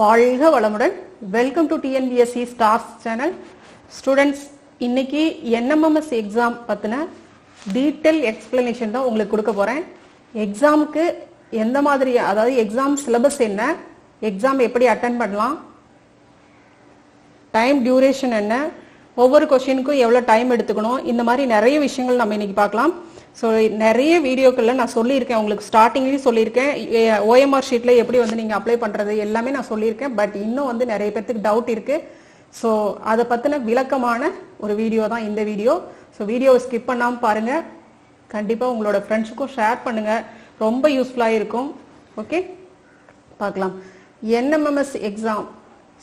வாழ்க வளமுடன். Welcome to TNPSC stars channel students இன்னைக்கு என்எம்எம்எஸ் எக்ஸாம் பற்றின டீட்டெயில் எக்ஸ்பிளனேஷன் தான் உங்களுக்கு கொடுக்க போகிறேன் எக்ஸாமுக்கு எந்த மாதிரி அதாவது எக்ஸாம் சிலபஸ் என்ன எக்ஸாம் எப்படி அட்டன் பண்ணலாம் டைம் டியூரேஷன் என்ன ஒவ்வொரு கொஷினுக்கும் எவ்வளோ டைம் எடுத்துக்கணும் இந்த மாதிரி நிறைய விஷயங்கள் நம்ம இன்னைக்கு பார்க்கலாம். ஸோ நிறைய வீடியோக்களில் நான் சொல்லியிருக்கேன். உங்களுக்கு ஸ்டார்டிங்லேயும் சொல்லியிருக்கேன். ஓஎம்ஆர் ஷீட்டில் எப்படி வந்து நீங்கள் அப்ளை பண்ணுறது எல்லாமே நான் சொல்லியிருக்கேன். பட் இன்னும் வந்து நிறைய பேர்த்துக்கு டவுட் இருக்குது ஸோ அதை பற்றின விளக்கமான ஒரு வீடியோ தான் இந்த வீடியோ. ஸோ வீடியோவை ஸ்கிப் பண்ணாமல் பாருங்கள் கண்டிப்பாக உங்களோட ஃப்ரெண்ட்ஸுக்கும் ஷேர் பண்ணுங்கள் ரொம்ப யூஸ்ஃபுல்லாக இருக்கும். ஓகே பார்க்கலாம். என்எம்எம்எஸ் எக்ஸாம்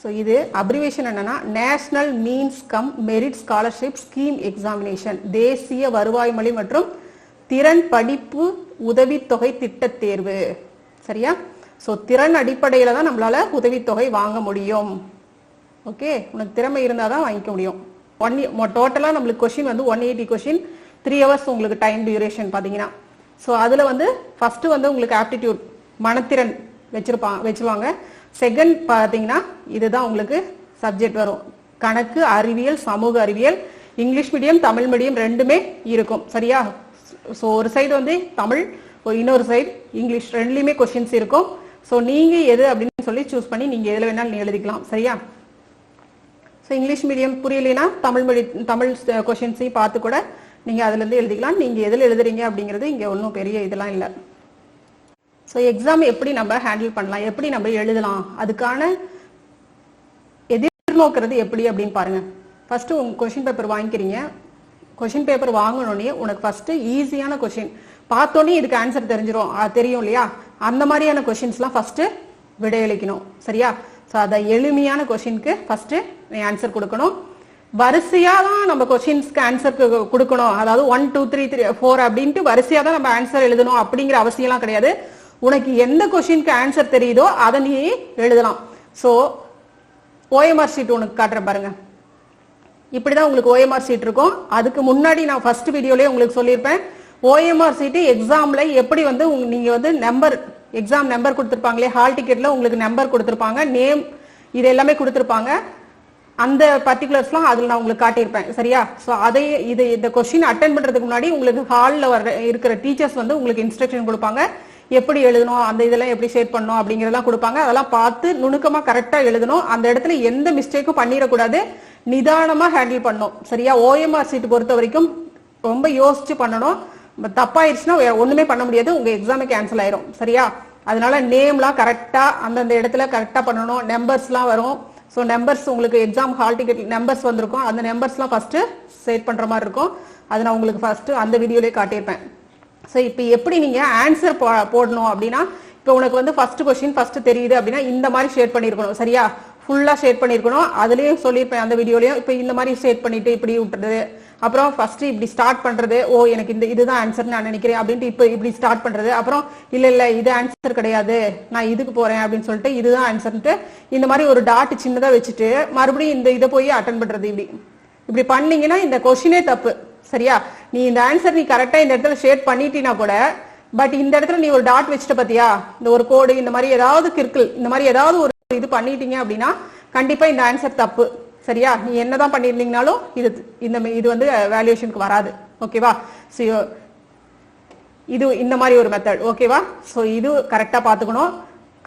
ஸோ இது அப்ரிவேஷன் என்னன்னா national means cum merit scholarship scheme examination தேசிய வருவாய் மொழி மற்றும் திறன் படிப்பு உதவித்தொகை திட்டத் தேர்வு. சரியா? ஸோ திறன் அடிப்படையில் தான் நம்மளால உதவித்தொகை வாங்க முடியும். ஓகே உனக்கு திறமை இருந்தால் தான் வாங்கிக்க முடியும். ஒன் டோட்டலாக நம்மளுக்கு கொஷின் வந்து one eighty question three hours உங்களுக்கு டைம் டியூரேஷன் பார்த்தீங்கன்னா ஸோ அதில் வந்து ஃபர்ஸ்ட் வந்து உங்களுக்கு ஆப்டிடியூட் மனத்திறன் வச்சிருப்பாங்க வச்சிருவாங்க. செகண்ட் பார்த்தீங்கன்னா இதுதான் உங்களுக்கு சப்ஜெக்ட் வரும். கணக்கு அறிவியல் சமூக அறிவியல் இங்கிலீஷ் மீடியம் தமிழ் மீடியம் ரெண்டுமே இருக்கும். சரியா? ஸோ ஒரு சைடு வந்து தமிழ் இன்னொரு சைடு இங்கிலீஷ் ரெண்டுலேயுமே கொஷின்ஸ் இருக்கும். ஸோ நீங்கள் எது அப்படின்னு சொல்லி சூஸ் பண்ணி நீங்கள் எதில் வேணாலும் நீ எழுதிக்கலாம். சரியா? ஸோ இங்கிலீஷ் மீடியம் புரியலைன்னா தமிழ் மொழி தமிழ் கொஷின்ஸையும் பார்த்து கூட நீங்கள் அதுலேருந்து எழுதிக்கலாம். நீங்கள் எதில் எழுதுறீங்க அப்படிங்கிறது இங்கே ஒன்றும் பெரிய இதெல்லாம் இல்லை. ஸோ எக்ஸாம் எப்படி நம்ம ஹேண்டில் பண்ணலாம்? எப்படி நம்ம எழுதலாம்? அதுக்கான எதிர்நோக்கிறது எப்படி அப்படின்னு பாருங்கள் ஃபர்ஸ்ட் உங்க கொஷின் பேப்பர் வாங்கிக்கிறீங்க. கொஷின் பேப்பர் வாங்கணுன்னே உனக்கு ஃபர்ஸ்ட் ஈஸியான கொஷின் பார்த்தோன்னே இதுக்கு ஆன்சர் தெரிஞ்சிடும் அது தெரியும் இல்லையா? அந்த மாதிரியான கொஷின்ஸ்லாம் ஃபர்ஸ்ட் விடையளிக்கணும். சரியா? ஸோ அதை எளிமையான கொஷினுக்கு ஃபர்ஸ்ட் நீ ஆன்சர் கொடுக்கணும். வரிசையாக தான் நம்ம கொஷின்ஸ்க்கு ஆன்சர் கொடுக்கணும். அதாவது one two three three four அப்படின்ட்டு வரிசையாக தான் நம்ம ஆன்சர் எழுதணும் அப்படிங்கிற அவசியம்லாம் கிடையாது. உனக்கு எந்த கொஷினுக்கு ஆன்சர் தெரியுதோ அதை நீ எழுதலாம். ஸோ ஓஎம்ஆர் ஷீட் உனக்கு காட்டுறேன் பாருங்க. இப்படிதான் உங்களுக்கு ஓஎம்ஆர் சீட் இருக்கும். அதுக்கு முன்னாடி நான் ஃபர்ஸ்ட் வீடியோலயே உங்களுக்கு சொல்லியிருப்பேன். ஓஎம்ஆர் சீட்டு எக்ஸாம்ல எப்படி வந்து நீங்க வந்து நம்பர் எக்ஸாம் நம்பர் கொடுத்துருப்பாங்களே ஹால் டிக்கெட்ல உங்களுக்கு நம்பர் கொடுத்துருப்பாங்க நேம் இது எல்லாமே கொடுத்துருப்பாங்க. அந்த பர்டிகுலர்ஸ்லாம் அதில் நான் உங்களுக்கு காட்டியிருப்பேன். சரியா? ஸோ அதை இது இந்த கொஸ்டின் அட்டன் பண்றதுக்கு முன்னாடி உங்களுக்கு ஹாலில் வர இருக்கிற டீச்சர்ஸ் வந்து உங்களுக்கு இன்ஸ்ட்ரக்ஷன் கொடுப்பாங்க. எப்படி எழுதணும் அந்த இதெல்லாம் எப்படி ஷேட் பண்ணணும் அப்படிங்கிறதெல்லாம் கொடுப்பாங்க. அதெல்லாம் பார்த்து நுணுக்கமாக கரெக்டாக எழுதணும். அந்த இடத்துல எந்த மிஸ்டேக்கும் பண்ணிடக்கூடாது. நிதானமாக ஹேண்டில் பண்ணணும். சரியா? ஓஎம்ஆர் சீட் பொறுத்த வரைக்கும் ரொம்ப யோசிச்சு பண்ணணும். தப்பாயிருச்சுன்னா ஒண்ணுமே பண்ண முடியாது. உங்க எக்ஸாமே கேன்சல் ஆயிரும். சரியா? அதனால நேம்லாம் கரெக்டா அந்தந்த இடத்துல கரெக்டா பண்ணணும். நம்பர்ஸ்லாம் வரும். ஸோ நம்பர்ஸ் உங்களுக்கு எக்ஸாம் ஹால் டிக்கெட் நம்பர்ஸ் வந்திருக்கும். அந்த நம்பர்ஸ்லாம் ஃபர்ஸ்ட் சேட் பண்ணுற மாதிரி இருக்கும். அது நான் உங்களுக்கு ஃபர்ஸ்ட் அந்த வீடியோலேயே காட்டியிருப்பேன். ஸோ இப்போ எப்படி நீங்கள் ஆன்சர் போடணும் அப்படின்னா இப்போ உனக்கு வந்து ஃபர்ஸ்ட் கொஸ்டின் ஃபர்ஸ்ட் தெரியுது அப்படின்னா இந்த மாதிரி ஷேர் பண்ணியிருக்கணும் சரியா? ஃபுல்லாக ஷேர் பண்ணியிருக்கணும் அதுலேயும் சொல்லியிருப்பேன் அந்த வீடியோலையும் இப்போ இந்த மாதிரி ஷேர் பண்ணிட்டு இப்படி விட்டுறது. அப்புறம் ஃபர்ஸ்ட் இப்படி ஸ்டார்ட் பண்றது. ஓ எனக்கு இந்த இதுதான் ஆன்சர் நான் நினைக்கிறேன் அப்படின்ட்டு இப்போ இப்படி ஸ்டார்ட் பண்றது. அப்புறம் இல்ல இல்ல இது ஆன்சர் கிடையாது. நான் இதுக்கு போறேன் அப்படின்னு சொல்லிட்டு இதுதான் ஆன்சர்ன்ட்டு இந்த மாதிரி ஒரு டாட் சின்னதாக வச்சுட்டு மறுபடியும் இந்த இதை போய் அட்டன் பண்றது இப்படி. இப்படி பண்ணீங்கன்னா இந்த கொஷினே தப்பு. சரியா? நீ இந்த ஆன்சர் நீ கரெக்டா இந்த இடத்துல ஷேட் பண்ணிட்டீனா கூட பட் இந்த இடத்துல நீ ஒரு டாட் வச்சுட்ட பாத்தியா? இந்த ஒரு கோடு இந்த மாதிரி ஏதாவது கிற்கிள் இந்த மாதிரி ஏதாவது ஒரு இது பண்ணிட்டீங்க அப்படின்னா கண்டிப்பா இந்த ஆன்சர் தப்பு. சரியா? நீ என்னதான் பண்ணியிருந்தீங்கனாலும் இது இந்த இது வந்து வேல்யூஷனுக்கு வராது. ஓகேவா ஸோ இது இந்த மாதிரி ஒரு மெத்தட் ஓகேவா ஸோ இது கரெக்டா பார்த்துக்கணும்.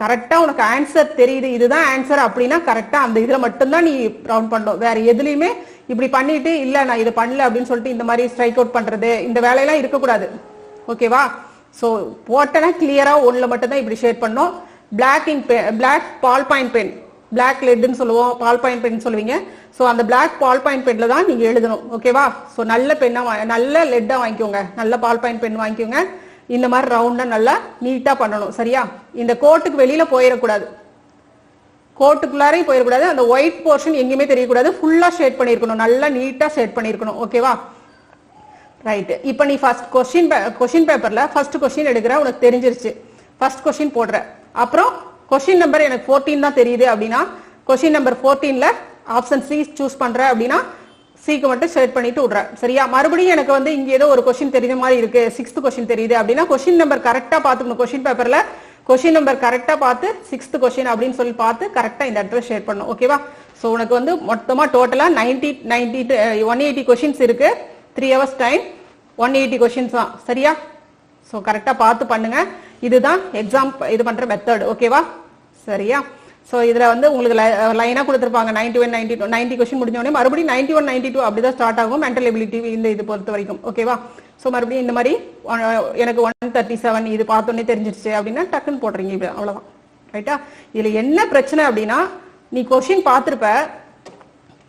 கரெக்டா உனக்கு ஆன்சர் தெரியுது இதுதான் ஆன்சர் அப்படின்னா கரெக்டா அந்த இதுல மட்டும்தான் நீ ரவுண்ட் பண்ணும் வேற எதுலயுமே இப்படி பண்ணிட்டு இல்ல நான் இதை பண்ணல அப்படின்னு சொல்லிட்டு இந்த மாதிரி ஸ்ட்ரைக் அவுட் பண்றது இந்த வேலையெல்லாம் இருக்கக்கூடாது. ஓகேவா ஸோ போட்டனா கிளியரா ஒண்ணுல மட்டும் தான் இப்படி ஷேட் பண்ணோம். Black ink black ball point pen black லெட்னு சொல்லுவோம் பால் பாயிண்ட் பென் சொல்லுவீங்க. ஸோ அந்த பிளாக் பால் பாயிண்ட் பென்ல தான் நீங்க எழுதணும். ஓகேவா ஸோ நல்ல பெண்ணா நல்ல லெட்டா வாங்கிக்கோங்க. நல்ல பால் பாயிண்ட் பென் வாங்கிக்கோங்க. இந்த மாதிரி ரவுண்டா நல்லா நீட்டா பண்ணணும் சரியா? இந்த கோட்டுக்கு வெளியில போயிடக்கூடாது. கோட்டுக்குள்ளாரையும் போயிடக்கூடாது. அந்த ஒயிட் போர்ஷன் எங்கேயுமே தெரியக்கூடாது. ஃபுல்லா ஷேட் பண்ணியிருக்கணும். நல்லா நீட்டா ஷேட் பண்ணியிருக்கணும். ஓகேவா ரைட் இப்போ நீ ஃபர்ஸ்ட் கொஸ்டின் கொஸ்டின் பேப்பர்ல ஃபர்ஸ்ட் கொஸ்டின் எடுக்கிற உனக்கு தெரிஞ்சிருச்சு. ஃபர்ஸ்ட் கொஸ்டின் போடுற. அப்புறம் கொஸ்டின் நம்பர் எனக்கு 14 தான் தெரியுது அப்படின்னா கொஸ்டின் நம்பர் 14ல ஆப்ஷன் சி சூஸ் பண்ற அப்படின்னா சிக்கு மட்டும் ஷேட் பண்ணிட்டு விடுறேன். சரியா? மறுபடியும் எனக்கு வந்து இங்க ஏதோ ஒரு கொஸ்டின் தெரியுற மாதிரி இருக்கு. சிக்ஸ்த் கொஸ்டின் தெரியுது அப்படின்னா கொஸ்டின் நம்பர் கரெக்டா பாத்துக்கணும் கொஸ்டின் பேப்பர்ல கொஷின் நம்பர் கரெக்டாக பார்த்து சிக்ஸ்த் கொஷின் அப்படின்னு சொல்லி பார்த்து கரெக்டாக இந்த அட்ரஸ் ஷேர் பண்ணும் ஓகேவா ஸோ உனக்கு வந்து மொத்தமாக டோட்டலாக ninety ninety one eighty questions இருக்கு. Three hours time one eighty questions தான். சரியா? ஸோ கரெக்டாக பார்த்து பண்ணுங்க. இதுதான் எக்ஸாம் இது பண்ணுற மெத்தட் ஓகேவா சரியா? ஸோ இதில் வந்து உங்களுக்கு லைனாக கொடுத்துருப்பாங்க. Ninety one ninety two ninety question முடிஞ்ச உடனே மறுபடியும் நைன்டி ஒன் நைன்டி டூ அப்படி தான் ஸ்டார்ட் ஆகும். மென்டல் எபிலிட்டி இந்த இது பொறுத்த வரைக்கும். ஓகேவா ஸோ மறுபடியும் இந்த மாதிரி எனக்கு ஒன் தேர்ட்டி செவன் இது பார்த்தோன்னே தெரிஞ்சிருச்சு அப்படின்னா டக்குன்னு போடுறீங்க இப்படி அவ்வளோதான் ரைட்டா இதில் என்ன பிரச்சனை அப்படின்னா நீ கொஷின் பார்த்துருப்ப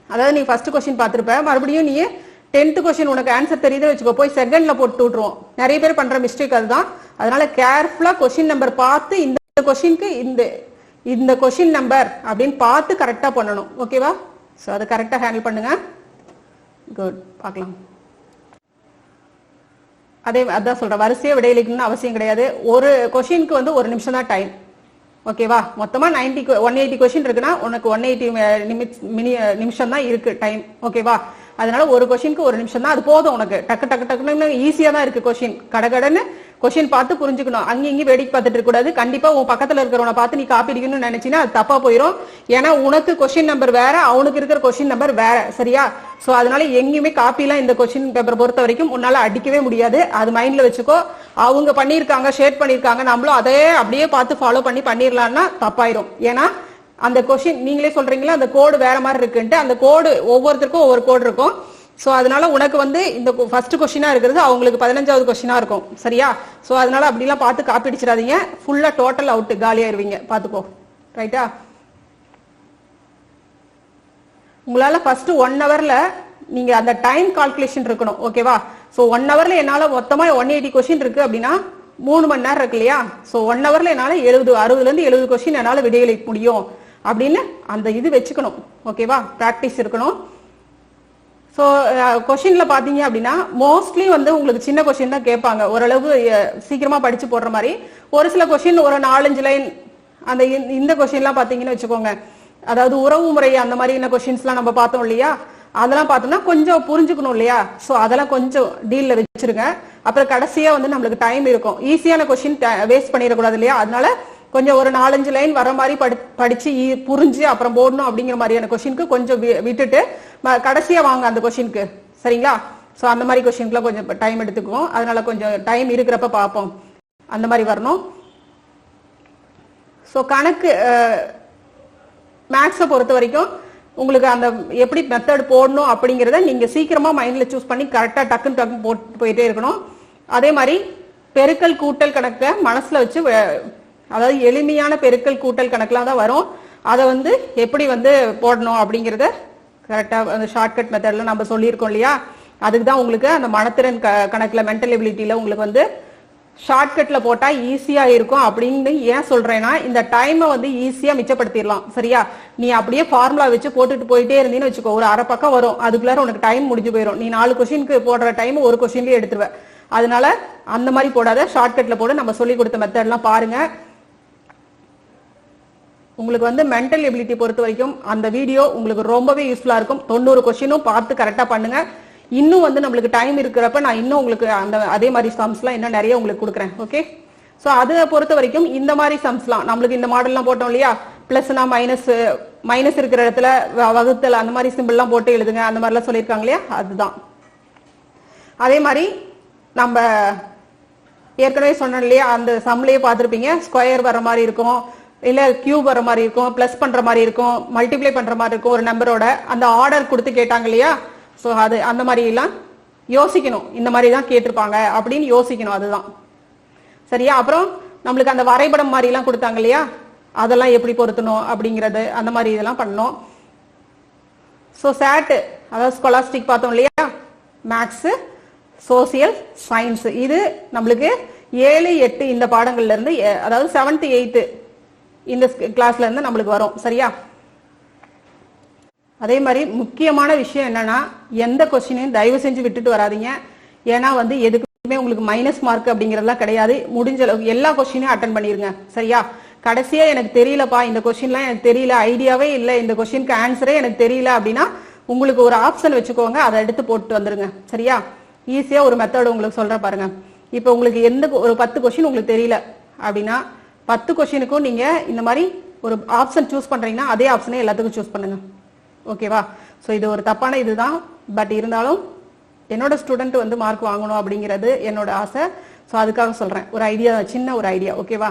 அதாவது நீ ஃபர்ஸ்ட் கொஸ்டின் பார்த்துருப்ப மறுபடியும் நீ டென்த் கொஸ்டின் உனக்கு ஆன்சர் தெரியுது வச்சுக்கோ போய் செகண்ட்ல போட்டு விட்டுருவோம். நிறைய பேர் பண்ற மிஸ்டேக் அதுதான். அதனால கேர்ஃபுல்லா கொஸ்டின் நம்பர் பார்த்து இந்த கொஸ்டினுக்கு இந்த இந்த கொஸ்டின் நம்பர் அப்படின்னு பார்த்து கரெக்டா பண்ணணும். ஓகேவா ஸோ அதை கரெக்டா ஹேண்டில் பண்ணுங்க. குட் பார்க்கலாம். அதே அதான் சொல்றேன். வரிசையை விடையளிக்கணும்னு அவசியம் கிடையாது. ஒரு கொஷினுக்கு வந்து ஒரு நிமிஷம் தான் டைம் ஓகேவா மொத்தமா நைன்டி ஒன் எயிட்டி கொஷின் இருக்குன்னா உனக்கு ஒன் எயிட்டி மினி நிமிஷம் தான் இருக்கு டைம் ஓகேவா அதனால ஒரு கொஷினுக்கு ஒரு நிமிஷம் தான். அது போதும் உனக்கு. டக்கு டக்கு டக்குன்னு ஈஸியா தான் இருக்கு கொஷின் கடகடன்னு கொஸ்டின் பார்த்து புரிஞ்சுக்கணும். அங்கேயும் இங்க வேடிக்கை பார்த்துட்டு இருக்கக்கூடாது. கண்டிப்பா உன் பக்கத்துல இருக்கிறவனை பார்த்து நீ காப்பி அடிக்கணும்னு நினைச்சினா அது தப்பா போயிடும் ஏன்னா உனக்கு கொஸ்டின் நம்பர் வேற அவனுக்கு இருக்கிற கொஸ்டின் நம்பர் வேற. சரியா? சோ அதனால எங்கேயுமே காப்பிலாம் இந்த கொஸ்டின் பேப்பர் பொறுத்த வரைக்கும் உன்னால அடிக்கவே முடியாது. அது மைண்ட்ல வச்சுக்கோ. அவங்க பண்ணியிருக்காங்க ஷேர் பண்ணியிருக்காங்க நம்மளும் அதே அப்படியே பார்த்து ஃபாலோ பண்ணி பண்ணிடலாம்னா தப்பாயிரும். ஏன்னா அந்த கொஸ்டின் நீங்களே சொல்றீங்களா? அந்த கோடு வேற மாதிரி இருக்குன்ட்டு. அந்த கோடு ஒவ்வொருத்தருக்கும் ஒவ்வொரு கோடு இருக்கும். ஸோ அதனால உனக்கு வந்து இந்த ஃபர்ஸ்ட் கொஷினா இருக்கிறது அவங்களுக்கு பதினஞ்சாவது கொஷினா இருக்கும். சரியா? ஸோ அதனால அப்படிலாம் பார்த்து காப்பி அடிச்சிடாதீங்க ஃபுல்லா டோட்டல் அவுட் காலியாயிருவீங்க. பாத்துக்கோ ரைட்டா உங்களால ஃபர்ஸ்ட் ஒன் ஹவர்ல நீங்க அந்த டைம் கால்குலேஷன் இருக்கணும். ஓகேவா ஸோ ஒன் ஹவர்ல என்னால மொத்தமா ஒன் எயிட்டி கொஸ்டின் இருக்கு அப்படின்னா மூணு மணி நேரம் இருக்கு இல்லையா? ஸோ ஒன் ஹவர்ல என்னால எழுபது அறுபதுல இருந்து எழுபது கொஸ்டின் என்னால விடையளிக்க முடியும். அப்படின்னு அந்த இது வச்சுக்கணும். ஓகேவா பிராக்டிஸ் இருக்கணும். ஸோ கொஷின்ல uh, பார்த்தீங்க அப்படின்னா மோஸ்ட்லி வந்து உங்களுக்கு சின்ன கொஷின் தான் கேட்பாங்க. ஓரளவு சீக்கிரமாக படித்து போடுற மாதிரி. ஒரு சில கொஷின் ஒரு நாலஞ்சு லைன் அந்த இந்த- இந்த கொஷின்லாம் பார்த்தீங்கன்னு வச்சுக்கோங்க. அதாவது உறவு முறை அந்த மாதிரியான கொஷின்ஸ்லாம் நம்ம பார்த்தோம் இல்லையா? அதெல்லாம் பார்த்தோம்னா கொஞ்சம் புரிஞ்சுக்கணும் இல்லையா? ஸோ அதெல்லாம் கொஞ்சம் டீலில் வச்சுருங்க. அப்புறம் கடைசியாக வந்து நம்மளுக்கு டைம் இருக்கும். ஈஸியான கொஷின் வேஸ்ட் பண்ணிடக்கூடாது இல்லையா? அதனால கொஞ்சம் ஒரு நாலஞ்சு லைன் வர மாதிரி படி படிச்சு புரிஞ்சு அப்புறம் போடணும் அப்படிங்கிற மாதிரியான கொஷினுக்கு கொஞ்சம் வி- விட்டுட்டு ம- கடைசியா வாங்க அந்த கொஷினுக்கு சரிங்களா? ஸோ அந்த மாதிரி கொஷினுக்குலாம் கொஞ்சம் டைம் எடுத்துக்குவோம். அதனால கொஞ்சம் டைம் இருக்கிறப்ப பார்ப்போம். அந்த மாதிரி வரணும். ஸோ கணக்கு மேக்ஸை பொறுத்த வரைக்கும் உங்களுக்கு அந்த எப்படி மெத்தட் போடணும் அப்படிங்கிறத நீங்க சீக்கிரமா மைண்ட்ல சூஸ் பண்ணி கரெக்டாக டக்குன்னு டக்குன்னு போட்டு போயிட்டே இருக்கணும். அதே மாதிரி பெருக்கல் கூட்டல் கணக்கை மனசுல வச்சு அதாவது எளிமையான பெருக்கல் கூட்டல் கணக்கெல்லாம் தான் வரும். அதை வந்து எப்படி வந்து போடணும் அப்படிங்கிறத கரெக்டா அந்த ஷார்ட்கட் மெத்தட்ல நம்ம சொல்லியிருக்கோம் இல்லையா? அதுக்கு தான் உங்களுக்கு அந்த மனத்திறன் க கணக்குல மென்டல் எபிலிட்டியில உங்களுக்கு வந்து ஷார்ட்கட்ல போட்டா ஈஸியா இருக்கும் அப்படின்னு ஏன் சொல்றேன்னா இந்த டைமை வந்து ஈஸியா மிச்சப்படுத்திடலாம் சரியா? நீ அப்படியே ஃபார்முலா வச்சு போட்டுட்டு போயிட்டே இருந்தீன்னு வச்சுக்கோ ஒரு அரை பக்கம் வரும். அதுக்குள்ளார உனக்கு டைம் முடிஞ்சு போயிடும் நீ நாலு கொஷினுக்கு போடுற டைம் ஒரு கொஸ்டின்லயே எடுத்துருவேன் அதனால அந்த மாதிரி போடாத ஷார்ட்கட்ல போட. நம்ம சொல்லி கொடுத்த மெத்தட்லாம் பாருங்க. உங்களுக்கு வந்து மென்டல் எபிலிட்டி பொறுத்த வரைக்கும் அந்த வீடியோ உங்களுக்கு ரொம்பவே யூஸ்ஃபுல்லா இருக்கும். தொண்ணூறு கொஸ்டினும் பார்த்து கரெக்டா பண்ணுங்க. இன்னும் வந்து நம்மளுக்கு டைம் இருக்கிறப்ப நான் இன்னும் உங்களுக்கு அந்த அதே மாதிரி சம்ஸ்லாம் இன்னும் நிறைய உங்களுக்கு கொடுக்குறேன். ஓகே ஸோ அதை பொறுத்த வரைக்கும் இந்த மாதிரி சம்ஸ்லாம் நம்மளுக்கு இந்த மாடல்லாம் போட்டோம் இல்லையா? பிளஸ்னா மைனஸ் மைனஸ் இருக்கிற இடத்துல வ- வகுத்தல் அந்த மாதிரி சிம்பிள்லாம் போட்டு எழுதுங்க. அந்த மாதிரிலாம் சொல்லியிருக்காங்க இல்லையா? அதுதான். அதே மாதிரி நம்ம ஏற்கனவே சொன்னோம் இல்லையா? அந்த சம்லேயே பார்த்துருப்பீங்க. ஸ்கொயர் வர மாதிரி இருக்கும். இல்ல கியூப் வர மாதிரி இருக்கும் பிளஸ் பண்ற மாதிரி இருக்கும் மல்டிப்ளை பண்ற மாதிரி இருக்கும் ஒரு நம்பரோட அந்த ஆர்டர் கொடுத்து கேட்டாங்க இல்லையா? சோ அது அந்த மாதிரி எல்லாம் யோசிக்கணும். இந்த மாதிரி தான் கேட்டிருப்பாங்க அப்படின்னு யோசிக்கணும் அதுதான். சரியா? அப்புறம் நம்மளுக்கு அந்த வரைபடம் மாதிரி எல்லாம் கொடுத்தாங்க இல்லையா? அதெல்லாம் எப்படி பொருத்தணும் அப்படிங்கறது அந்த மாதிரி இதெல்லாம் பண்ணோம் ஸோ சேட்டு அதாவது ஸ்காலாஸ்டிக் பார்த்தோம் இல்லையா? மேக்ஸ் சோசியல் சயின்ஸ் இது நம்மளுக்கு ஏழு எட்டு இந்த பாடங்கள்ல இருந்து அதாவது செவன்த் எயித்து இந்த கிளாஸ்ல இருந்து நம்மளுக்கு வரும். சரியா? அதே மாதிரி முக்கியமான விஷயம் என்னன்னா எந்த கொஸ்டினையும் தயவு செஞ்சு விட்டுட்டு வராதீங்க. ஏன்னா வந்து எதுக்குமே உங்களுக்கு மைனஸ் மார்க் அப்படிங்கறதெல்லாம் கிடையாது. முடிஞ்ச அளவுக்கு எல்லா கொஸ்டினையும் அட்டன் பண்ணிருங்க. சரியா? கடைசியா எனக்கு தெரியலப்பா இந்த கொஸ்டின்லாம் எனக்கு தெரியல ஐடியாவே இல்லை இந்த கொஸ்டினுக்கு ஆன்சரே எனக்கு தெரியல அப்படின்னா உங்களுக்கு ஒரு ஆப்ஷன் வச்சுக்கோங்க அதை எடுத்து போட்டு வந்துருங்க. சரியா? ஈஸியா ஒரு மெத்தட் உங்களுக்கு சொல்ற பாருங்க. இப்போ உங்களுக்கு எந்த கொ- ஒரு பத்து கொஸ்டின் உங்களுக்கு தெரியல அப்படின்னா பத்து கொஷினுக்கும் நீங்க இந்த மாதிரி ஒரு ஆப்ஷன் சூஸ் பண்றீங்கன்னா அதே ஆப்ஷனே எல்லாத்துக்கும் சூஸ் பண்ணுங்க. ஓகேவா ஸோ இது ஒரு தப்பான இதுதான். பட் இருந்தாலும் என்னோட ஸ்டூடெண்ட் வந்து மார்க் வாங்கணும் அப்படிங்கிறது என்னோட ஆசை. ஸோ அதுக்காக சொல்றேன். ஒரு ஐடியா சின்ன ஒரு ஐடியா ஓகேவா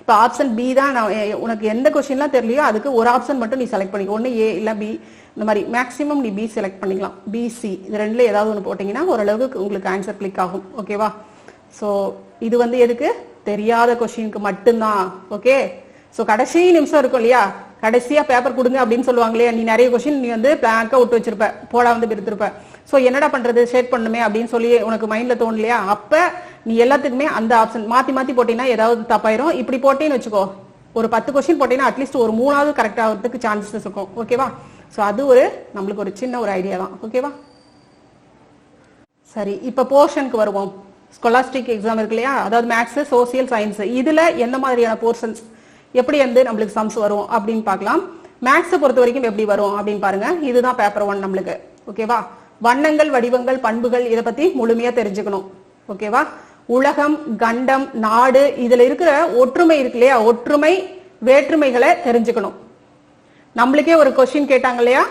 இப்போ ஆப்ஷன் பி தான் நான் உனக்கு எந்த கொஸ்டின்லாம் தெரியலையோ அதுக்கு ஒரு ஆப்ஷன் மட்டும் நீ செலக்ட் பண்ணிக்கோ. ஒன்று ஏ இல்லை பி இந்த மாதிரி மேக்ஸிமம் நீ பி செலக்ட் பண்ணிக்கலாம். பிசி இது ரெண்டுல ஏதாவது ஒன்று போட்டிங்கன்னா ஓரளவுக்கு உங்களுக்கு ஆன்சர் கிளிக் ஆகும். ஓகேவா ஸோ இது வந்து எதுக்கு? தெரியாத கொஸ்டினுக்கு மட்டும்தான் ஓகே ஸோ கடைசி நிமிஷம் இருக்கும் இல்லையா? கடைசியா பேப்பர் கொடுங்க அப்படின்னு சொல்லுவாங்க இல்லையா? நீ நிறைய கொஸ்டின் நீ வந்து பிளாங்கா விட்டு வச்சிருப்ப போடா வந்து பிரித்திருப்ப. ஸோ என்னடா பண்றது? ஷேட் பண்ணுமே அப்படின்னு சொல்லி உனக்கு மைண்ட்ல தோணலையா அப்ப நீ எல்லாத்துக்குமே அந்த ஆப்ஷன் மாத்தி மாத்தி போட்டீங்கன்னா ஏதாவது தப்பாயிரும். இப்படி போட்டேன்னு வச்சுக்கோ. ஒரு பத்து கொஸ்டின் போட்டீங்கன்னா அட்லீஸ்ட் ஒரு மூணாவது கரெக்ட் ஆகிறதுக்கு சான்சஸ் இருக்கும் ஓகேவா ஸோ அது ஒரு நம்மளுக்கு ஒரு சின்ன ஒரு ஐடியா தான் ஓகேவா சரி இப்ப போர்ஷனுக்கு வருவோம். ஸ்கொலாஸ்டிக் எக்ஸாம் இருக்கு இல்லையா? அதாவது மேக்ஸ் சோசியல் சயின்ஸ் இதுல எந்த மாதிரியான போர்ஷன்ஸ் எப்படி வந்து நம்மளுக்கு சம்ஸ் வரும் அப்படின்னு பார்க்கலாம். மேக்ஸை பொறுத்த வரைக்கும் எப்படி வரும் அப்படின்னு பாருங்க. இதுதான் பேப்பர் ஒன் நம்மளுக்கு. ஓகேவா வண்ணங்கள் வடிவங்கள் பண்புகள் இதை பத்தி முழுமையா தெரிஞ்சுக்கணும். ஓகேவா உலகம் கண்டம் நாடு இதுல இருக்கிற ஒற்றுமை இருக்கு இல்லையா? ஒற்றுமை வேற்றுமைகளை தெரிஞ்சுக்கணும். நம்மளுக்கே ஒரு கொஸ்டின் கேட்டாங்க இல்லையா?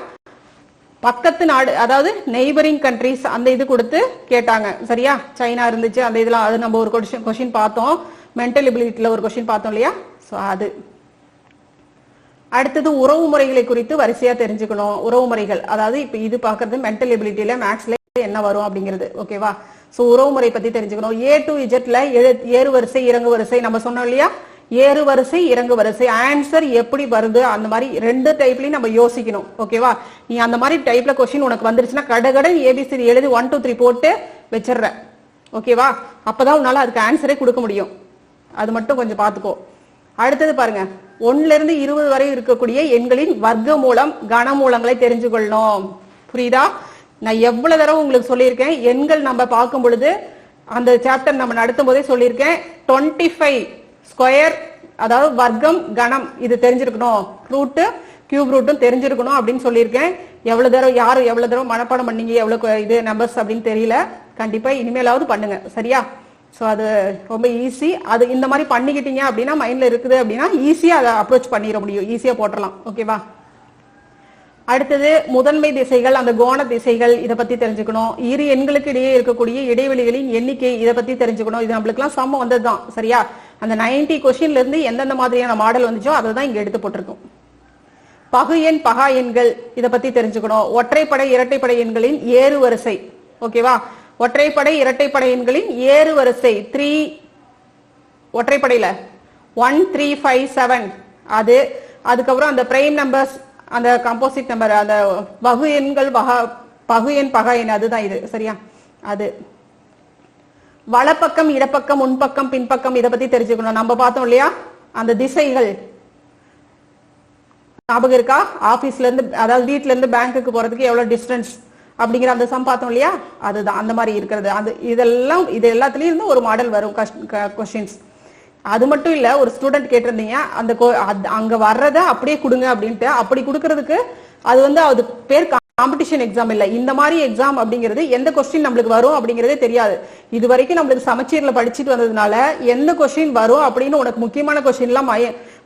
பக்கத்து நாடு அதாவது நெய்பரிங் கண்ட்ரிஸ் அந்த இது கொடுத்து கேட்டாங்க. சரியா? சைனா இருந்துச்சு அந்த இதெல்லாம் அது நம்ம ஒரு கொஷின் கொஷின் பார்த்தோம். மென்டல் எபிலிட்டியில் ஒரு கொஷின் பார்த்தோம் இல்லையா? ஸோ அது. அடுத்தது உறவு முறைகளை குறித்து வரிசையா தெரிஞ்சுக்கணும். உறவு முறைகள் அதாவது இப்ப இது பாக்குறது மென்டல் எபிலிட்டியில மேக்ஸ்ல என்ன வரும் அப்படிங்கிறது ஓகேவா சோ உறவு முறை பத்தி தெரிஞ்சுக்கணும். ஏ டு இஜெட்ல ஏறு வரிசை இறங்கு வரிசை நம்ம சொன்னோம் இல்லையா? ஏறு வரிசை இறங்கு வரிசை. ஆன்சர் எப்படி வருது? அந்த மாதிரி ரெண்டு டைப்லயும் நம்ம யோசிக்கணும். ஓகேவா நீ அந்த மாதிரி டைப்ல கொஸ்டின் உனக்கு வந்துருச்சுன்னா கடகடன் ஏபிசிடி எழுதி ஒன் டூ த்ரீ போட்டு வச்சிடுற. ஓகேவா அப்பதான் உன்னால அதுக்கு ஆன்சரே கொடுக்க முடியும். அது மட்டும் கொஞ்சம் பாத்துக்கோ. அடுத்தது பாருங்க. ஒன்னுல இருந்து இருபது வரை இருக்கக்கூடிய எண்களின் வர்க்க மூலம் கனமூலங்களை தெரிஞ்சு கொள்ளணும் புரியுதா? நான் எவ்வளவு தடவை உங்களுக்கு சொல்லியிருக்கேன். எண்கள் நம்ம பார்க்கும் பொழுது அந்த சாப்டர் நம்ம நடத்தும் போதே சொல்லியிருக்கேன். டுவெண்ட்டி ஃபைவ் ஸ்கொயர் அதாவது வர்க்கம் கணம் இது தெரிஞ்சிருக்கணும். ரூட்டு கியூப் ரூட்டும் தெரிஞ்சிருக்கணும் அப்படின்னு சொல்லியிருக்கேன். எவ்வளவு தடவை யாரு எவ்வளவு தடவை மனப்பாடம் பண்ணீங்க எவ்வளவு இது நம்பர்ஸ் அப்படின்னு தெரியல. கண்டிப்பா இனிமேலாவது பண்ணுங்க. சரியா? ஸோ அது ரொம்ப ஈஸி அது இந்த மாதிரி பண்ணிக்கிட்டீங்க அப்படின்னா மைண்ட்ல இருக்குது அப்படின்னா ஈஸியா அதை அப்ரோச் பண்ணிட முடியும். ஈஸியா போட்டுடலாம். ஓகேவா அடுத்தது முதன்மை திசைகள் அந்த கோண திசைகள் இதை பத்தி தெரிஞ்சுக்கணும். இரு எண்களுக்கு இடையே இருக்கக்கூடிய இடைவெளிகளின் எண்ணிக்கை இதை பத்தி தெரிஞ்சுக்கணும். இது நம்மளுக்குலாம் சமம் வந்ததுதான். சரியா? அந்த 90 கொஸ்டின்ல இருந்து எந்தெந்த மாதிரியான மாடல் வந்துச்சோ அதை தான் இங்க எடுத்து போட்டிருக்கோம். பகு எண் பகா எண்கள் இதை பத்தி தெரிஞ்சுக்கணும். ஒற்றைப்படை இரட்டைப்படை எண்களின் ஏறு வரிசை. ஓகேவா ஒற்றைப்படை இரட்டைப்படை எண்களின் ஏறு வரிசை. த்ரீ ஒற்றைப்படையில. ஒன் த்ரீ ஃபைவ் செவன் அது அதுக்கப்புறம் அந்த பிரைம் நம்பர்ஸ் அந்த கம்போசிட் நம்பர் அந்த பகு எண்கள் பகா பகு எண் பகா எண் அதுதான் இது. சரியா? அது. வலப்பக்கம் இடப்பக்கம் முன்பக்கம் பின்பக்கம் இத பத்தி தெரிஞ்சுக்கணும். நம்ம பார்த்தோம் இல்லையா? அந்த திசைகள். ஞாபகம் இருக்கா? ஆபீஸ்ல இருந்து அதாவது வீட்ல இருந்து பேங்க்குக்கு போறதுக்கு எவ்வளவு டிஸ்டன்ஸ் அப்படிங்கிற அந்த சம் பார்த்தோம் இல்லையா? அதுதான் அந்த மாதிரி இருக்கிறது. அது இதெல்லாம் இது எல்லாத்துலயும் இருந்து ஒரு மாடல் வரும் கொஸ்டின்ஸ் அது மட்டும் இல்ல ஒரு ஸ்டூடெண்ட் கேட்டிருந்தீங்க அந்த அங்க வர்றத அப்படியே கொடுங்க அப்படின்ட்டு அப்படி கொடுக்கறதுக்கு அது வந்து அது பேர் காம்படிஷன் எக்ஸாம் இல்ல. இந்த மாதிரி எக்ஸாம் அப்படிங்கிறது எந்த கொஸ்டின் நம்மளுக்கு வரும் அப்படிங்கறதே தெரியாது. இது வரைக்கும் நம்மளுக்கு சமச்சீர்ல படிச்சுட்டு வந்ததுனால எந்த கொஸ்டின் வரும் அப்படின்னு உனக்கு முக்கியமான கொஸ்டின்லாம் எல்லாம்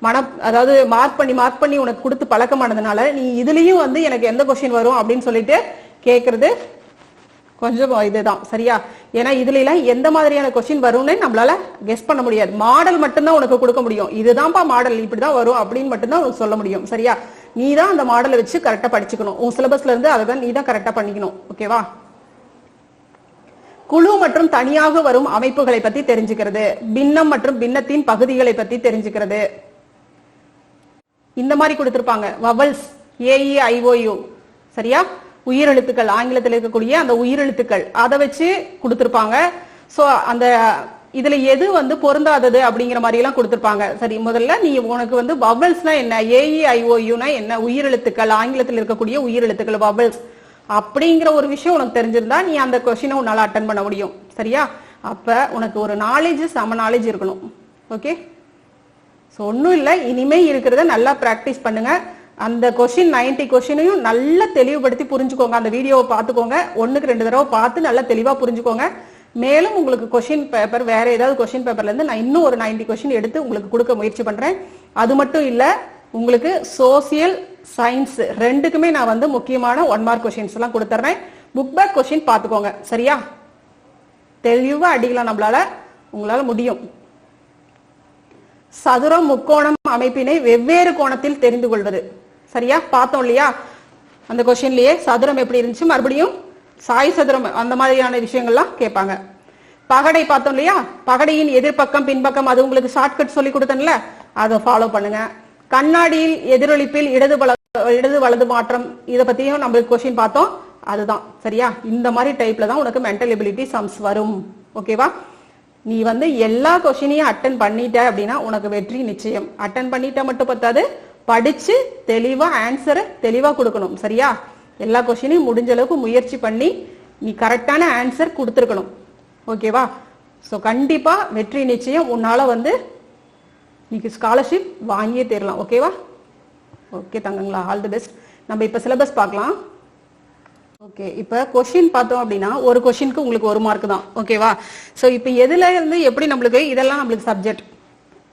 மன அதாவது மார்க் பண்ணி மார்க் பண்ணி உனக்கு கொடுத்து பழக்கமானதுனால நீ இதுலயும் வந்து எனக்கு எந்த கொஸ்டின் வரும் அப்படின்னு சொல்லிட்டு கேக்குறது கொஞ்சம் இதுதான். சரியா? ஏன்னா இதுல எல்லாம் எந்த மாதிரியான கொஸ்டின் வரும்னு நம்மளால கெஸ் பண்ண முடியாது. மாடல் மட்டும்தான் உனக்கு கொடுக்க முடியும். இதுதான்ப்பா மாடல் இப்படிதான் வரும் அப்படின்னு மட்டும்தான் உனக்கு சொல்ல முடியும். சரியா? நீ தான் அந்த மாடலை வச்சு கரெக்டா படிச்சுக்கணும். உன் சிலபஸ்ல இருந்து அதை தான் நீ தான் கரெக்டா பண்ணிக்கணும். ஓகேவா குழு மற்றும் தனியாக வரும் அமைப்புகளை பத்தி தெரிஞ்சுக்கிறது. பின்னம் மற்றும் பின்னத்தின் பகுதிகளை பத்தி தெரிஞ்சுக்கிறது. இந்த மாதிரி கொடுத்திருப்பாங்க. வவல்ஸ் ஏஇ ஐஓயு சரியா? உயிரெழுத்துக்கள் ஆங்கிலத்தில் இருக்கக்கூடிய அந்த உயிரெழுத்துக்கள். அதை வச்சு கொடுத்திருப்பாங்க. ஸோ அந்த இதுல எது வந்து பொருந்தாதது அப்படிங்கிற மாதிரி எல்லாம் கொடுத்திருப்பாங்க. சரி முதல்ல நீ உனக்கு வந்து வவல்ஸ்னா என்ன? ஏஇஐஓயுனா என்ன? உயிரெழுத்துக்கள் ஆங்கிலத்தில் இருக்கக்கூடிய உயிரெழுத்துக்கள் வவல்ஸ் அப்படிங்கிற ஒரு விஷயம் உனக்கு தெரிஞ்சிருந்தா நீ அந்த கொஸ்டினை உன்னால அட்டன் பண்ண முடியும். சரியா? அப்ப உனக்கு ஒரு நாலேஜ் சம நாலேஜ் இருக்கணும். ஓகே ஸோ ஒன்றும் இல்லை. இனிமே இருக்கிறத நல்லா ப்ராக்டிஸ் பண்ணுங்க. அந்த கொஷின் 90 கொஷினையும் நல்லா தெளிவுபடுத்தி புரிஞ்சுக்கோங்க. அந்த வீடியோவை பார்த்துக்கோங்க. ஒன்றுக்கு ரெண்டு தடவை பார்த்து நல்லா தெளிவாக புரிஞ்சுக்கோங்க. மேலும் உங்களுக்கு கொஷின் பேப்பர் வேற ஏதாவது கொஷின் பேப்பர்ல இருந்து நான் இன்னும் ஒரு 90 கொஷின் எடுத்து உங்களுக்கு கொடுக்க முயற்சி பண்றேன். அது மட்டும் இல்ல உங்களுக்கு சோசியல் சயின்ஸ் ரெண்டுக்குமே நான் வந்து முக்கியமான ஒன் மார்க் கொஷின்ஸ் எல்லாம் கொடுத்துறேன் புக் பேக் கொஷின் பாத்துக்கோங்க சரியா? தெளிவா அடிக்கலாம் நம்மளால. உங்களால முடியும். சதுரம் முக்கோணம் அமைப்பினை வெவ்வேறு கோணத்தில் தெரிந்து கொள்வது. சரியா? பார்த்தோம் இல்லையா? அந்த கொஸ்டின்லயே சதுரம் எப்படி இருந்துச்சு? மறுபடியும் சாய் சதுரம் அந்த மாதிரியான விஷயங்கள்லாம் கேட்பாங்க. பகடை பார்த்தோம் இல்லையா? பகடையின் எதிர்பக்கம் பின்பக்கம் அது உங்களுக்கு ஷார்ட்கட் சொல்லி கொடுத்தேன்ல அதை ஃபாலோ பண்ணுங்க. கண்ணாடியில் எதிரொலிப்பில் இடது வல இடது வலது மாற்றம் இதை பத்தியும் நம்மளுக்கு கொஸ்டின் பார்த்தோம். அதுதான் சரியா? இந்த மாதிரி டைப்ல தான் உனக்கு மென்டல் எபிலிட்டி சம்ஸ் வரும். ஓகேவா நீ வந்து எல்லா கொஷினையும் அட்டன் பண்ணிட்ட அப்படின்னா உனக்கு வெற்றி நிச்சயம். அட்டன் பண்ணிட்ட மட்டும் பத்தாது படிச்சு தெளிவா ஆன்சரை தெளிவா கொடுக்கணும் சரியா? எல்லா கொஷினையும் முடிஞ்ச அளவுக்கு முயற்சி பண்ணி நீ கரெக்டான ஆன்சர் கொடுத்துருக்கணும். ஓகேவா ஸோ கண்டிப்பாக வெற்றி நிச்சயம் உன்னால் வந்து நீக்கு ஸ்காலர்ஷிப் வாங்கியே தரலாம் ஓகேவா ஓகே தங்கங்களா ஆல் தி பெஸ்ட் நம்ம இப்போ சிலபஸ் பார்க்கலாம். ஓகே இப்போ கொஷின் பார்த்தோம் அப்படின்னா ஒரு கொஷினுக்கு உங்களுக்கு ஒரு மார்க் தான். ஓகேவா ஸோ இப்போ எதுல இருந்து எப்படி நம்மளுக்கு இதெல்லாம் நம்மளுக்கு சப்ஜெக்ட்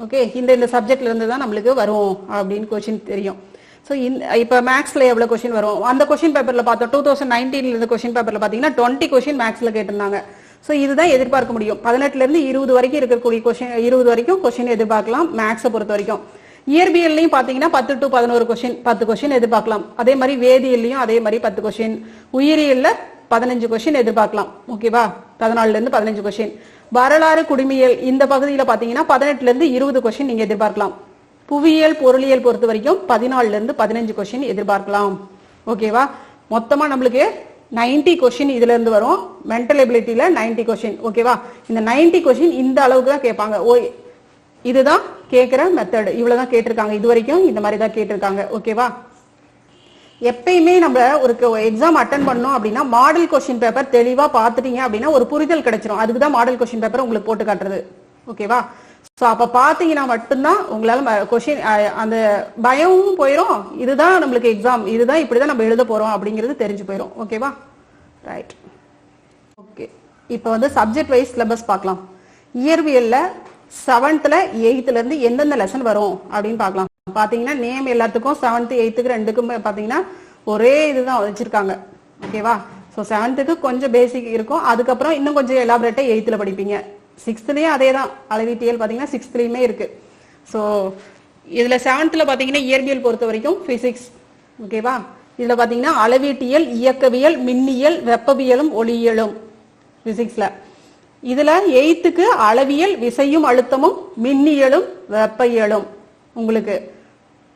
ஓகே இந்த இந்த சப்ஜெக்ட்ல இருந்து தான் நம்மளுக்கு வரும் அப்படின்னு கொஷின் தெரியும். ஸோ இந்த இப்போ மேக்ஸ்ல எவ்வளோ கொஷின் வரும்? அந்த கொஷின் பேப்பர்ல பார்த்தோம் டூ தௌசண்ட் நைன்டீன்ல இருந்த கொஷின் பேப்பர்ல பார்த்தீங்கன்னா டுவெண்ட்டி கொஷின் மேக்ஸ்ல கேட்டிருந்தாங்க. ஸோ இதுதான் எதிர்பார்க்க முடியும். பதினெட்டுல இருந்து இருபது வரைக்கும் இருக்கக்கூடிய கொஷின் இருபது வரைக்கும் கொஷின் எதிர்பார்க்கலாம் மேக்ஸை பொறுத்த வரைக்கும். இயற்பியல்லையும் பாத்தீங்கன்னா பத்து டு பதினோரு கொஸ்டின் பத்து கொஸ்டின் எதிர்பார்க்கலாம். அதே மாதிரி வேதியியல்லையும் அதே மாதிரி பத்து கொஸ்டின் உயிரியல்ல பதினஞ்சு கொஸ்டின் எதிர்பார்க்கலாம். ஓகேவா பதினாலுல இருந்து பதினஞ்சு கொஸ்டின் வரலாறு குடிமியல் இந்த பகுதியில பாத்தீங்கன்னா பதினெட்டுல இருந்து இருபது கொஸ்டின் நீங்க எதிர்பார்க்கலாம். புவியியல் பொருளியல் பொறுத்த வரைக்கும் பதினாலுல இருந்து பதினஞ்சு கொஸ்டின் எதிர்பார்க்கலாம். ஓகேவா மொத்தமா நம்மளுக்கு 90 கொஸ்டின் இதுல இருந்து வரும். மென்டல் எபிலிட்டியில 90 கொஸ்டின் ஓகேவா இந்த 90 கொஸ்டின் இந்த அளவுக்கு தான் கேட்பாங்க. ஓ இதுதான் கேட்கிற மெத்தட் இவ்வளவுதான் கேட்டிருக்காங்க. இது வரைக்கும் இந்த மாதிரி தான் கேட்டிருக்காங்க. ஓகேவா எப்பயுமே நம்ம ஒரு எக்ஸாம் அட்டன் பண்ணோம் அப்படின்னா மாடல் கொஸ்டின் பேப்பர் தெளிவா பார்த்துட்டீங்க அப்படின்னா ஒரு புரிதல் கிடைச்சிரும். அதுக்கு தான் மாடல் கொஸ்டின் பேப்பர் உங்களுக்கு போட்டு காட்டுறது. ஓகேவா ஸோ அப்ப பாத்தீங்கன்னா மட்டும்தான் உங்களால கொஷின் அந்த பயமும் போயிடும் இதுதான் நம்மளுக்கு எக்ஸாம் இதுதான் இப்படிதான் நம்ம எழுத போறோம் அப்படிங்கிறது தெரிஞ்சு போயிடும் ஓகேவா ரைட் ஓகே இப்போ வந்து சப்ஜெக்ட் வைஸ் சிலபஸ் பார்க்கலாம். இயற்பியல்ல செவன்த்ல எயித்துல இருந்து எந்தெந்த லெசன் வரும் அப்படின்னு பார்க்கலாம். பாத்தீங்கன்னா நேம் எல்லாத்துக்கும் செவன்த்து எயித்துக்கு ரெண்டுக்கும் பாத்தீங்கன்னா ஒரே இதுதான் வச்சிருக்காங்க. ஓகேவா ஸோ செவன்த்துக்கு கொஞ்சம் பேசிக் இருக்கும். அதுக்கப்புறம் இன்னும் கொஞ்சம் எலாபரேட்டா எயித்துல படிப்பீங்க. சிக்ஸ்த்துலேயும் அதே தான் அளவீட்டியல் பார்த்தீங்கன்னா சிக்ஸ்த்லயுமே இருக்கு. ஸோ இதில் செவன்த்தில் பார்த்தீங்கன்னா இயற்பியல் பொறுத்த வரைக்கும் ஃபிசிக்ஸ் ஓகேவா இதில் பார்த்தீங்கன்னா அளவீட்டியல் இயக்கவியல் மின்னியல் வெப்பவியலும் ஒளியியலும் ஃபிசிக்ஸில் இதில் எயித்துக்கு அளவியல் விசையும் அழுத்தமும் மின்னியலும் வெப்ப இயலும் உங்களுக்கு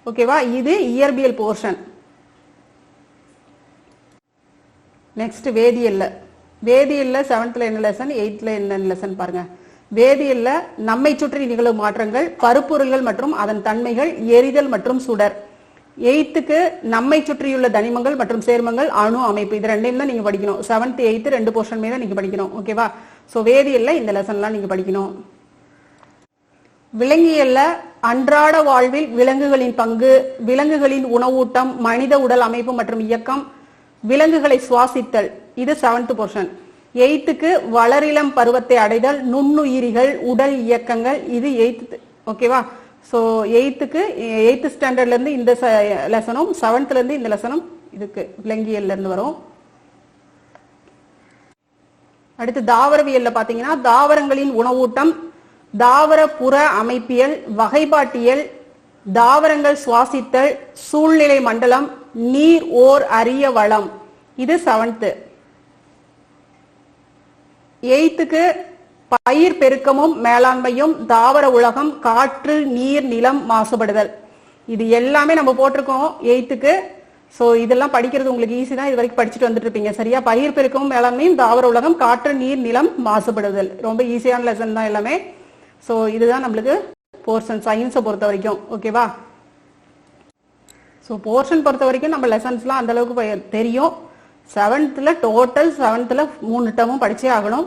ஓகேவா இது இயற்பியல் போர்ஷன் நெக்ஸ்ட் வேதியியல்ல வேதியியல்ல செவன்த்ல என்ன லெசன் எயித்ல என்ன லெசன் பாருங்க. வேதியியல்ல நம்மை சுற்றி நிகழும் மாற்றங்கள் பருப்பொருள்கள் மற்றும் அதன் தன்மைகள் எரிதல் மற்றும் சுடர். எயித்துக்கு நம்மை சுற்றியுள்ள தனிமங்கள் மற்றும் சேர்மங்கள் அணு அமைப்பு. இது ரெண்டையும் தான் நீங்க படிக்கணும். செவன்த் எயித்து ரெண்டு போர்ஷன் தான் நீங்க படிக்கணும். ஓகேவா சோ வேதியியல்ல இந்த லெசன்லாம் நீங்க படிக்கணும். விலங்கியல்ல அன்றாட வாழ்வில் விலங்குகளின் பங்கு விலங்குகளின் உணவூட்டம் மனித உடல் அமைப்பு மற்றும் இயக்கம் விலங்குகளை சுவாசித்தல். இது செவன்த் போர்ஷன் எயித்துக்கு வளரிளம் பருவத்தை அடைதல் நுண்ணுயிரிகள் உடல் இயக்கங்கள் இது எயித்து ஓகேவா ஸோ எயித்துக்கு எயித்து ஸ்டாண்டர்ட்ல இருந்து இந்த லெசனும் செவன்த்ல இருந்து இந்த லெசனும் இதுக்கு விலங்கியல்ல இருந்து வரும். அடுத்து தாவரவியல்ல பாத்தீங்கன்னா தாவரங்களின் உணவூட்டம் தாவர புற அமைப்பியல் வகைப்பாட்டியல் தாவரங்கள் சுவாசித்தல் சூழ்நிலை மண்டலம் நீர் ஓர் அரிய வளம். இது செவன்த்து எயித்துக்கு பயிர் பெருக்கமும் மேலாண்மையும் தாவர உலகம் காற்று நீர் நிலம் மாசுபடுதல். இது எல்லாமே நம்ம போட்டிருக்கோம் எயித்துக்கு. ஸோ இதெல்லாம் படிக்கிறது உங்களுக்கு ஈஸி தான். இது வரைக்கும் படிச்சுட்டு வந்துட்டு இருப்பீங்க. சரியா? பயிர் பெருக்கமும் மேலாண்மையும் தாவர உலகம் காற்று நீர் நிலம் மாசுபடுதல். ரொம்ப ஈஸியான லெசன் தான் எல்லாமே. ஸோ இதுதான் நம்மளுக்கு போர்ஷன் சயின்ஸை பொறுத்த வரைக்கும். ஓகேவா ஸோ போர்ஷன் பொறுத்த வரைக்கும் நம்ம லெசன்ஸ்லாம் அந்த அளவுக்கு தெரியும். செவன்த்தில் டோட்டல் செவன்த்தில் மூணு டேர்மும் படித்தே ஆகணும்.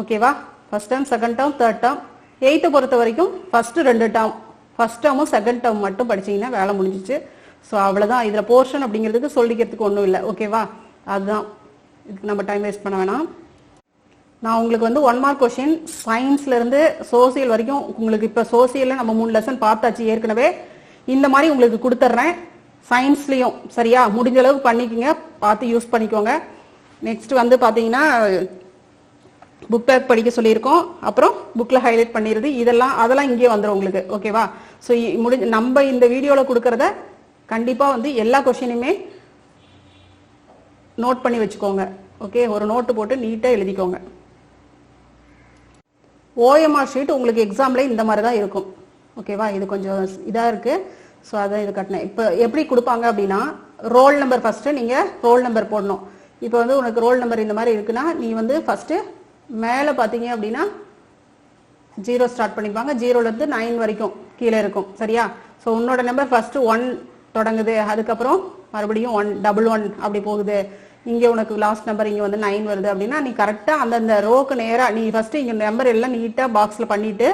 ஓகேவா first term second term third term எயித்தை பொறுத்த வரைக்கும் ஃபஸ்ட்டு ரெண்டு டேர்ம் ஃபர்ஸ்ட் டேர்மும் செகண்ட் டேர்ம் மட்டும் படிச்சிங்கன்னா வேலை முடிஞ்சிச்சு. ஸோ அவ்வளோதான் இதில் போர்ஷன் அப்படிங்கிறதுக்கு சொல்லிக்கிறதுக்கு ஒன்றும் இல்லை. ஓகேவா அதுதான். இதுக்கு நம்ம டைம் வேஸ்ட் பண்ண வேணாம். நான் உங்களுக்கு வந்து ஒன் மார்க் கொஷின் சயின்ஸ்லேருந்து சோசியல் வரைக்கும் உங்களுக்கு இப்போ சோசியலில் நம்ம மூணு லெசன் பார்த்தாச்சு ஏற்கனவே. இந்த மாதிரி உங்களுக்கு கொடுத்துட்றேன். சயின்ஸ்லேயும் சரியா முடிஞ்ச அளவு பண்ணிக்கோங்க. பார்த்து யூஸ் பண்ணிக்கோங்க. நெக்ஸ்ட் வந்து பார்த்தீங்கன்னா புக் பேக் படிக்க சொல்லியிருக்கோம். அப்புறம் புக்கில் ஹைலைட் பண்ணிடுது இதெல்லாம் அதெல்லாம் இங்கேயே வந்துடும் உங்களுக்கு. ஓகேவா ஸோ முடிஞ்ச நம்ம இந்த வீடியோவில் கொடுக்கறத கண்டிப்பாக வந்து எல்லா கொஷினுமே நோட் பண்ணி வச்சுக்கோங்க. ஓகே ஒரு நோட்டு போட்டு நீட்டாக எழுதிக்கோங்க. ஓஎம்ஆர் ஷீட் உங்களுக்கு எக்ஸாமில் இந்த மாதிரி தான் இருக்கும் ஓகேவா இது கொஞ்சம் இதாக இருக்குது ஸோ அதான் இது கட்டினேன். இப்போ எப்படி கொடுப்பாங்க அப்படின்னா ரோல் நம்பர் ஃபஸ்ட்டு நீங்கள் ரோல் நம்பர் போடணும். இப்போ வந்து உனக்கு ரோல் நம்பர் இந்த மாதிரி இருக்குன்னா நீ வந்து ஃபஸ்ட்டு மேலே பார்த்தீங்க அப்படின்னா ஜீரோ ஸ்டார்ட் பண்ணிப்பாங்க. ஜீரோலேருந்து நைன் வரைக்கும் கீழே இருக்கும். சரியா? ஸோ உன்னோட நம்பர் ஃபர்ஸ்ட் ஒன் தொடங்குது. அதுக்கப்புறம் மறுபடியும் ஒன் டபுள் ஒன் அப்படி போகுது. இங்கே உனக்கு லாஸ்ட் நம்பர் இங்கே வந்து நைன் வருது அப்படின்னா நீ கரெக்டாக அந்தந்த ரோக்கு நேராக நீ ஃபர்ஸ்ட் இங்கே நம்பர் எல்லாம் நீட்டாக பாக்ஸில் பண்ணிட்டு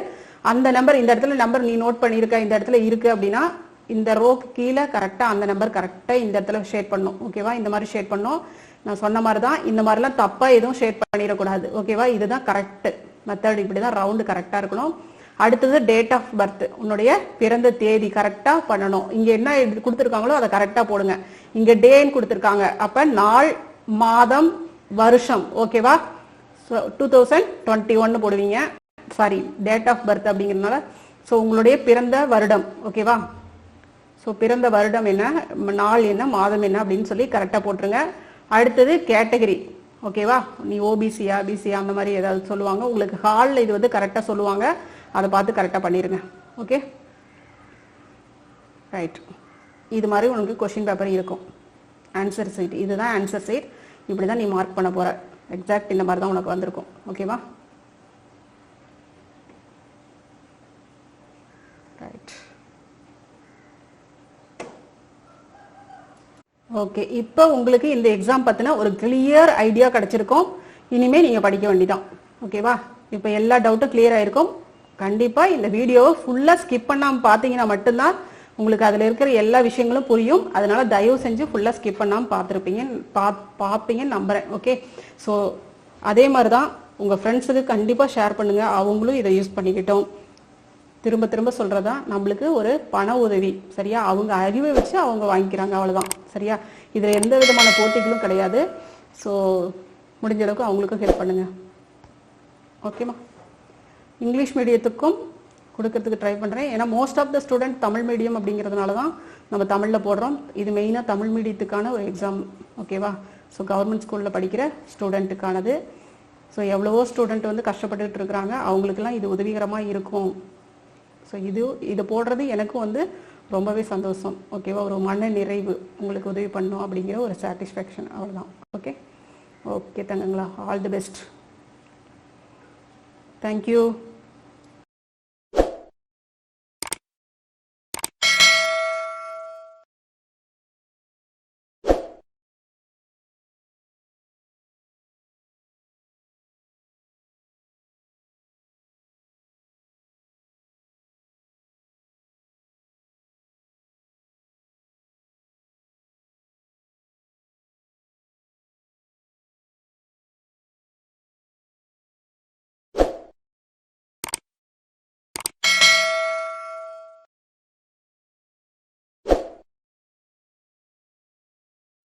அந்த நம்பர் இந்த இடத்துல நம்பர் நீ நோட் பண்ணியிருக்க இந்த இடத்துல இருக்கு அப்படின்னா இந்த ரோக்கு கீழே கரெக்டாக அந்த நம்பர் கரெக்டாக இந்த இடத்துல ஷேட் பண்ணும் ஓகேவா இந்த மாதிரி ஷேட் பண்ணும் நான் சொன்ன மாதிரி தான் இந்த மாதிரிலாம் தப்பாக எதுவும் ஷேட் பண்ணிடக்கூடாது. ஓகேவா இதுதான் கரெக்ட் மெத்தட் இப்படி தான் ரவுண்டு கரெக்டாக இருக்கணும். அடுத்தது டேட் ஆஃப் பர்த் உன்னுடைய பிறந்த தேதி கரெக்டாக பண்ணணும். இங்கே என்ன இது கொடுத்துருக்காங்களோ அதை கரெக்டாக போடுங்க. இங்கே டேன்னு கொடுத்துருக்காங்க. அப்போ நாள் மாதம் வருஷம். ஓகேவா டூ தௌசண்ட் டுவெண்ட்டி ஒன்னு போடுவீங்க. சாரி டேட் ஆஃப் பர்த் அப்படிங்கிறதுனால. ஸோ உங்களுடைய பிறந்த வருடம். ஓகேவா ஸோ பிறந்த வருடம் என்ன? நாள் என்ன? மாதம் என்ன? அப்படின்னு சொல்லி கரெக்டாக போட்டுருங்க. அடுத்தது கேட்டகரி ஓகேவா நீ ஓபிசியா பிசியா அந்த மாதிரி ஏதாவது சொல்லுவாங்க. உங்களுக்கு ஹாலில் இது வந்து கரெக்டாக சொல்லுவாங்க. அதை பார்த்து கரெக்டாக பண்ணிடுங்க ஓகே ரைட் இது மாதிரி உனக்கு கொஷின் பேப்பர் இருக்கும். ஆன்சர் சீட் இதுதான் ஆன்சர் சீட் இப்படி தான் நீ மார்க் பண்ண போகிற எக்ஸாக்ட் இந்த மாதிரி தான் உனக்கு வந்திருக்கும். ஓகேவா ரைட் ஓகே இப்போ உங்களுக்கு இந்த எக்ஸாம் பத்தின ஒரு கிளியர் ஐடியா கிடைச்சிருக்கும். இனிமே நீங்க படிக்க வேண்டியதான் ஓகேவா இப்போ எல்லா டவுட்டும் கிளியர் ஆயிருக்கும். கண்டிப்பா இந்த வீடியோவை ஃபுல்லா ஸ்கிப் பண்ணாம பாத்தீங்கன்னா மட்டும்தான் உங்களுக்கு அதுல இருக்கிற எல்லா விஷயங்களும் புரியும். அதனால தயவு செஞ்சு ஃபுல்லா ஸ்கிப் பண்ணாம பார்த்துருப்பீங்க பா பார்ப்பீங்கன்னு நம்புறேன். ஓகே ஸோ அதே மாதிரி தான் உங்க ஃப்ரெண்ட்ஸுக்கு கண்டிப்பா ஷேர் பண்ணுங்க. அவங்களும் இதை யூஸ் பண்ணிக்கிட்டோம். திரும்ப திரும்ப சொல்றதா? நம்மளுக்கு ஒரு பண உதவி சரியா? அவங்க அறிவை வச்சு அவங்க வாங்கிக்கிறாங்க அவ்வளவுதான் சரியா? இதுல எந்த விதமான போட்டிகளும் கிடையாது. ஸோ முடிஞ்ச அளவுக்கு அவங்களுக்கும் ஹெல்ப் பண்ணுங்க. ஓகேம்மா இங்கிலீஷ் மீடியத்துக்கும் கொடுக்கறதுக்கு ட்ரை பண்ணுறேன் ஏன்னா most of the student Tamil medium அப்படிங்கிறதுனால தான் நம்ம தமிழில் போடுறோம். இது மெயினாக தமிழ் மீடியத்துக்கான ஒரு எக்ஸாம் ஓகேவா ஸோ கவர்மெண்ட் ஸ்கூலில் படிக்கிற ஸ்டூடெண்ட்டுக்கானது ஸோ எவ்வளவோ ஸ்டூடெண்ட் வந்து கஷ்டப்பட்டுட்டு இருக்கிறாங்க. அவங்களுக்கெல்லாம் இது உதவிகரமாக இருக்கும். ஸோ இது இதை போடுறது எனக்கும் வந்து ரொம்பவே சந்தோஷம். ஓகேவா ஒரு மன நிறைவு உங்களுக்கு உதவி பண்ணும் அப்படிங்கிற ஒரு சாட்டிஸ்ஃபேக்ஷன் அவ்வளோதான் okay okay தங்கங்களா all the best thank you